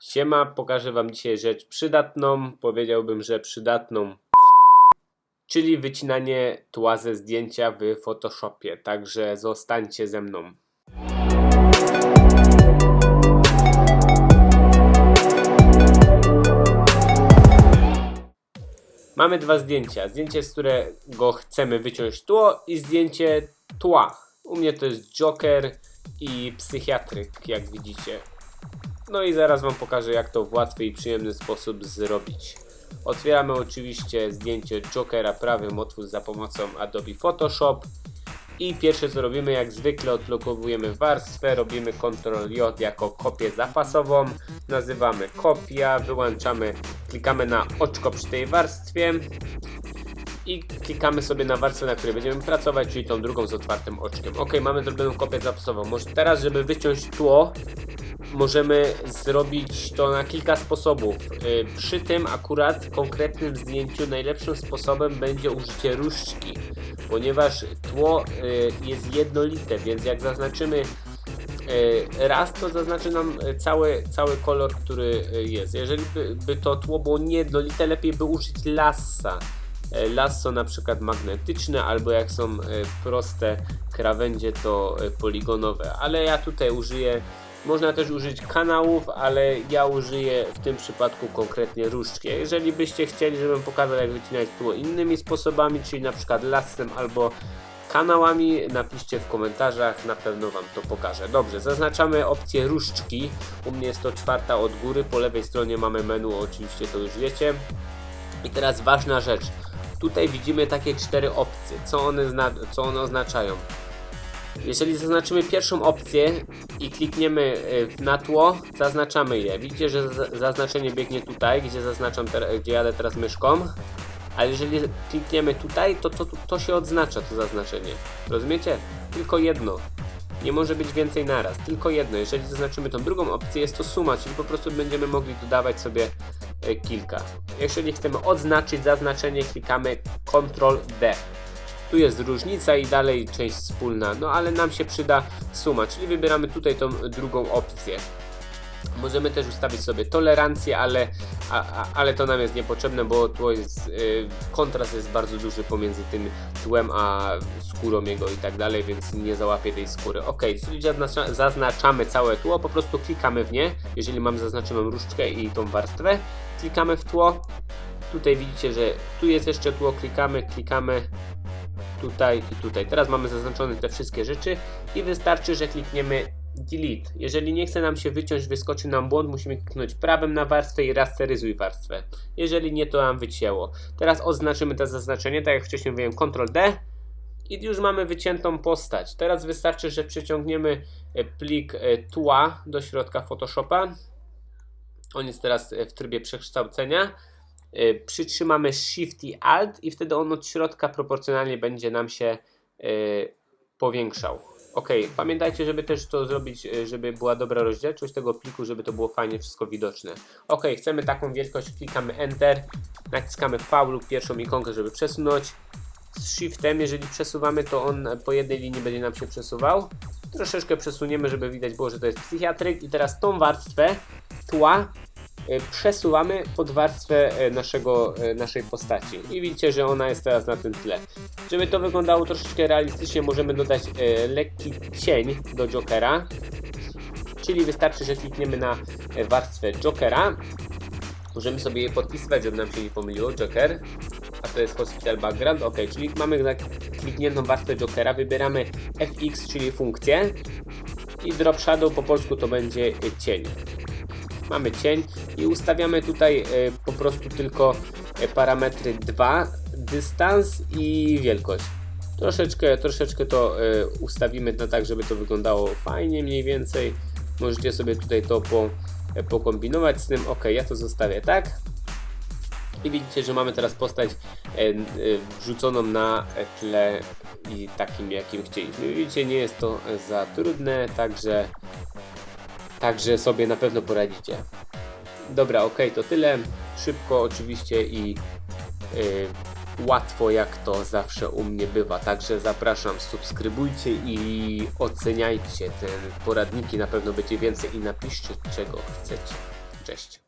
Siema, pokażę Wam dzisiaj rzecz przydatną, powiedziałbym, że przydatną, czyli wycinanie tła ze zdjęcia w Photoshopie, także zostańcie ze mną. Mamy dwa zdjęcia. Zdjęcie, z którego chcemy wyciąć tło i zdjęcie tła. U mnie to jest Joker i psychiatryk, jak widzicie. No i zaraz Wam pokażę, jak to w łatwy i przyjemny sposób zrobić. Otwieramy oczywiście zdjęcie Jokera prawym otwórz za pomocą Adobe Photoshop. I pierwsze co robimy, jak zwykle odblokowujemy warstwę, robimy Ctrl J jako kopię zapasową, nazywamy kopia, wyłączamy, klikamy na oczko przy tej warstwie i klikamy sobie na warstwę, na której będziemy pracować, czyli tą drugą z otwartym oczkiem. Ok, mamy zrobioną kopię zapasową. Może teraz, żeby wyciąć tło, możemy zrobić to na kilka sposobów. Y, Przy tym akurat konkretnym zdjęciu najlepszym sposobem będzie użycie różdżki, ponieważ tło y, jest jednolite, więc jak zaznaczymy y, raz, to zaznaczy nam cały, cały kolor, który jest. Jeżeli by, by to tło było niejednolite, lepiej by użyć lassa. E, Lasso na przykład magnetyczne, albo jak są e, proste krawędzie, to e, poligonowe. Ale ja tutaj użyję, można też użyć kanałów, ale ja użyję w tym przypadku konkretnie różdżki. Jeżeli byście chcieli, żebym pokazał jak wycinać tło innymi sposobami, czyli na przykład lassem albo kanałami, napiszcie w komentarzach, na pewno Wam to pokażę. Dobrze, zaznaczamy opcję różdżki. U mnie jest to czwarta od góry, po lewej stronie mamy menu, oczywiście to już wiecie. I teraz ważna rzecz. Tutaj widzimy takie cztery opcje. Co one, co one oznaczają? Jeżeli zaznaczymy pierwszą opcję i klikniemy y, na tło, zaznaczamy je. Widzicie, że za- zaznaczenie biegnie tutaj, gdzie zaznaczam, gdzie jadę teraz myszką. A jeżeli klikniemy tutaj, to, to to się odznacza to zaznaczenie. Rozumiecie? Tylko jedno. Nie może być więcej naraz, tylko jedno. Jeżeli zaznaczymy tą drugą opcję, jest to suma, czyli po prostu będziemy mogli dodawać sobie kilka. Jeżeli chcemy odznaczyć zaznaczenie, klikamy Ctrl D. Tu jest różnica i dalej część wspólna, no ale nam się przyda suma, czyli wybieramy tutaj tą drugą opcję. Możemy też ustawić sobie tolerancję, ale, a, a, ale to nam jest niepotrzebne, bo tło jest, y, kontrast jest bardzo duży pomiędzy tym tłem a skórą jego i tak dalej, więc nie załapie tej skóry. Ok, czyli zaznacza, zaznaczamy całe tło, po prostu klikamy w nie, jeżeli mamy zaznaczoną różdżkę i tą warstwę, klikamy w tło. Tutaj widzicie, że tu jest jeszcze tło, klikamy, klikamy tutaj i tutaj. Teraz mamy zaznaczone te wszystkie rzeczy i wystarczy, że klikniemy delete. Jeżeli nie chce nam się wyciąć, wyskoczy nam błąd, musimy kliknąć prawym na warstwę i rasteryzuj warstwę. Jeżeli nie, to nam wycięło. Teraz oznaczymy to zaznaczenie, tak jak wcześniej mówiłem, Ctrl D i już mamy wyciętą postać. Teraz wystarczy, że przeciągniemy e, plik e, tła do środka Photoshopa. On jest teraz e, w trybie przekształcenia. Przytrzymamy Shift i Alt i wtedy on od środka proporcjonalnie będzie nam się powiększał. Ok, pamiętajcie, żeby też to zrobić, e, żeby była dobra rozdzielczość tego pliku, żeby to było fajnie wszystko widoczne. Ok, chcemy taką wielkość, klikamy Enter, naciskamy V lub pierwszą ikonkę, żeby przesunąć. Z Shiftem, jeżeli przesuwamy, to on po jednej linii będzie nam się przesuwał. Troszeczkę przesuniemy, żeby widać było, że to jest psychiatryk. I teraz tą warstwę tła przesuwamy pod warstwę e, naszego, e, naszej postaci. I widzicie, że ona jest teraz na tym tle. Żeby to wyglądało troszeczkę realistycznie, możemy dodać e, lekki cień do Jokera. Czyli wystarczy, że klikniemy na e, warstwę Jokera. Możemy sobie je podpisywać, żeby nam się nie pomyliło. Joker. A to jest Hospital Background. Ok, czyli mamy klikniętą warstwę Jokera. Wybieramy FX, czyli funkcję. I Drop Shadow po polsku to będzie e, cień mamy cień i ustawiamy tutaj e, po prostu tylko e, parametry 2, dystans i wielkość. Troszeczkę, troszeczkę to e, ustawimy na tak, żeby to wyglądało fajnie mniej więcej. Możecie sobie tutaj to po, pokombinować z tym. Ok, ja to zostawię tak. I widzicie, że mamy teraz postać wrzuconą na tle i takim jakim chcieliśmy. Widzicie, nie jest to za trudne, także Także sobie na pewno poradzicie. Dobra, ok, to tyle. Szybko oczywiście i y, łatwo jak to zawsze u mnie bywa. Także zapraszam, subskrybujcie i oceniajcie te poradniki. Na pewno będzie więcej i napiszcie czego chcecie. cześć.